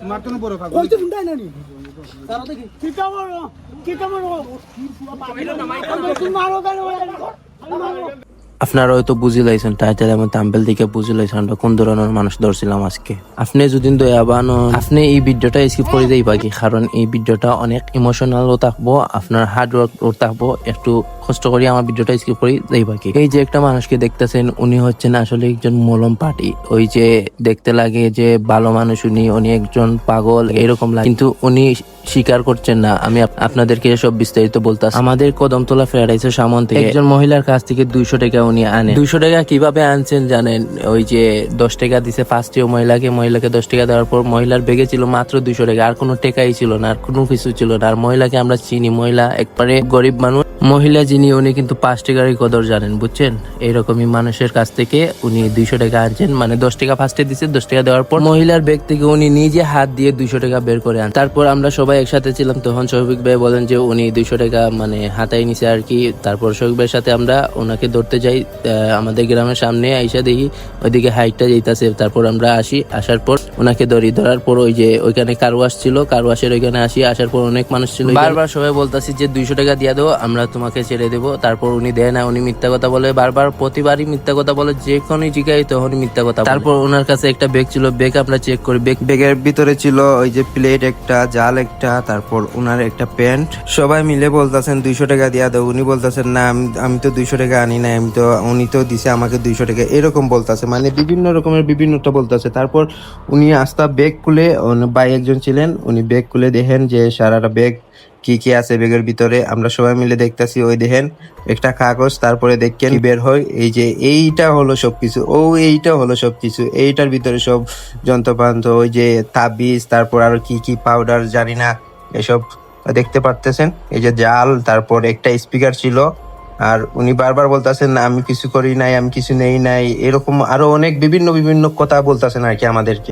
তোমার না বড় পাগল? কইতে শুনতাই না নি তারা দেখি। কিটা বড় কিটা বড়। মারো কেন? মারো। আপনারা হয়তো বুঝি লাইছেন টাইটেল এবং তাম্বেল দিকে বুঝি লাইছেন আমরা কোন ধরনের মানুষ ধরছিলাম আজকে। আপনি যদি দয়াবান আপনি এই ভিডিওটা স্কিপ করে দেই বাকি, কারণ এই ভিডিওটা অনেক ইমোশনালও থাকব, আপনার হার্ড ওয়ার্ক থাকব, একটু কষ্ট করে আমার ভিডিওটা স্কিপ করে দেই বাকি। এই যে একটা মানুষকে দেখতেছেন, উনি হচ্ছেন আসলে একজন মলম পার্টি ওই যে দেখতে লাগে যে ভালো মানুষ উনি উনি একজন পাগল, এরকম লাগে। কিন্তু উনি স্বীকার করছেন না। আমি আপনাদেরকে সব বিস্তারিত বলতাম আমাদের কদমতলা ফ্রাইডাইসের সামন থেকে। একজন মহিলার কাছ থেকে দুইশো টাকা উনি আনে দুইশো টাকা কীভাবে আনছেন জানেন? ওই যে দশ টাকা দিছে ফার্স্টে মহিলাকে মহিলাকে দশ টাকা দেওয়ার পর মহিলার বেগে ছিল মাত্র দুইশো টাকা। আর কোনো টাকাই ছিল না আর কোনো কিছু ছিল না। আর মহিলাকে আমরা চিনি মহিলা একবারে গরিব মানুষ। মহিলা যিনি উনি কিন্তু পাঁচ টাকারই কদর জানেন বুঝছেন? এইরকমই মানুষের কাছ থেকে উনি দুইশো টাকা আনছেন। মানে দশ টাকা ফার্স্টে দিছে দশ টাকা দেওয়ার পর মহিলার ব্যাগ থেকে উনি নিজে হাত দিয়ে দুইশো টাকা বের করে আন। তারপর আমরা সবাই একসাথে ছিলাম তখন শফিক ভাই বলেন যে উনি দুইশো টাকা মানে হাতায় নিছে আর কি। তারপর শফিক ভাইয়ের সাথে আমরা ওনাকে ধরতে যাই আহ, আমাদের গ্রামের সামনে আইসা দেখি ওইদিকে হাইটটা যেতেছে তারপর আমরা আসি আসার পর ওনাকে ধরি। ধরার পর ওই যে ওইখানে কারওয়াশ ছিল কারওয়াশের ওইখানে আসি আসার পর অনেক মানুষ ছিল বারবার সবাই বলতাছি যে দুইশো টাকা দিয়ে দেবো আমরা তোমাকে ছেড়ে দেবো। তারপর উনি দেয় না উনি মিথ্যা কথা বলে। বারবার প্রতিবারই মিথ্যা কথা বলে যে কোনো জিগাই তখনই মিথ্যা কথা তারপর ওনার কাছে একটা ব্যাগ ছিল ব্যাগ আমরা চেক করি। ব্যাগ ব্যাগের ভিতরে ছিল ওই যে প্লেট একটা জাল একটা। তারপর ওনার একটা প্যান্ট। সবাই মিলে বলতেছেন, দুইশো টাকা দিয়া দেয় উনি বলতেছেন, না, আমি- আমি তো দুইশো টাকা আনি না আমি তো, উনি তো দিছে আমাকে দুইশো টাকা। এরকম বলতেছে মানে বিভিন্ন রকমের বিভিন্নটা বলতেছে। তারপর উনি আস্তা ব্যাগ খুলে বাই একজন ছিলেন, উনি ব্যাগ খুলে দেখেন যে সারাটা ব্যাগ কি কি আছে ব্যাগের ভিতরে? আমরা সবাই মিলে দেখতাছি, ওই দেখেন, একটা কাগজ, তারপরে দেখেন, বের হয়, এই যে এইটা হলো সবকিছু, ও এইটা হলো সবকিছু, এইটার ভিতরে সব যন্ত্রপান্ত, ওই যে তাবিজ, তারপর আরও কি কি পাউডার জানি না, এসব দেখতে পারতেছেন? এই যে জাল, তারপর একটা স্পিকার ছিল, আর উনি বারবার বলতেছেন আমি কিছু করি নাই, আমি কিছু নেই নাই, এরকম আরও অনেক বিভিন্ন বিভিন্ন কথা বলতেছেন আর কি আমাদেরকে।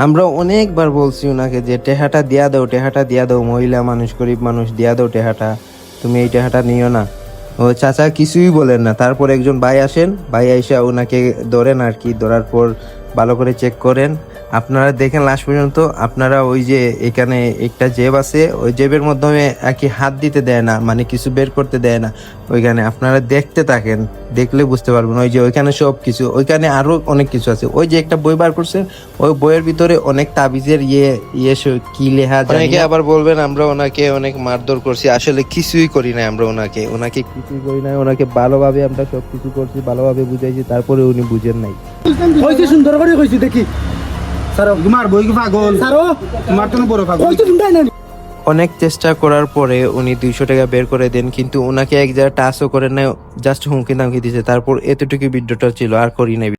আমরা অনেকবার বলছি ওনাকে যে, টেহাটা দিয়া দাও, টেহাটা দিয়া দাও, মহিলা মানুষ, গরিব মানুষ, দিয়া দাও টেহাটা। তুমি এই টেহাটা নিও না। ও চাচা কিছুই বলেন না। তারপর একজন ভাই আসেন। ভাই আইসা ওনাকে ধরেন আর কি। ধরার পর ভালো করে চেক করেন। আপনারা দেখেন লাস্ট পর্যন্ত আপনারা ওই যে এখানে একটা জেব আছে ওই জেবের মাধ্যমে কি হাত দিতে দেয় না মানে কিছু বের করতে দেয় না। ওইখানে আপনারা দেখতে থাকেন দেখলে বুঝতে পারবেন। ওই যে ওইখানে সব কিছু ওইখানে আরও অনেক কিছু আছে। ওই যে একটা বই বার করছেন ওই বইয়ের ভিতরে অনেক তাবিজের ইয়ে ইয়ে কি লেখা অনেকে আবার বলবেন আমরা ওনাকে অনেক মারধর করছি আসলে কিছুই করি না আমরা ওনাকে। ওনাকে কিছুই করি না ওনাকে ভালোভাবে আমরা সব কিছু করছি ভালোভাবে বুঝাইছি তারপরে উনি বুঝেন নাই। সুন্দর করে কইছি দেখি। সারো। তোমার বই কি পাগল? সারো। তোমার তো বড় কাগজ কইতে শুনতাই না অনেক চেষ্টা করার পরে উনি দুইশো টাকা বের করে দেন কিন্তু ওনাকে এক জায়গায় টাচও করে না জাস্ট হুমকি দামকি দিছে। তারপর এতটুকু বিদ্যুৎটা ছিল আর করি নাই।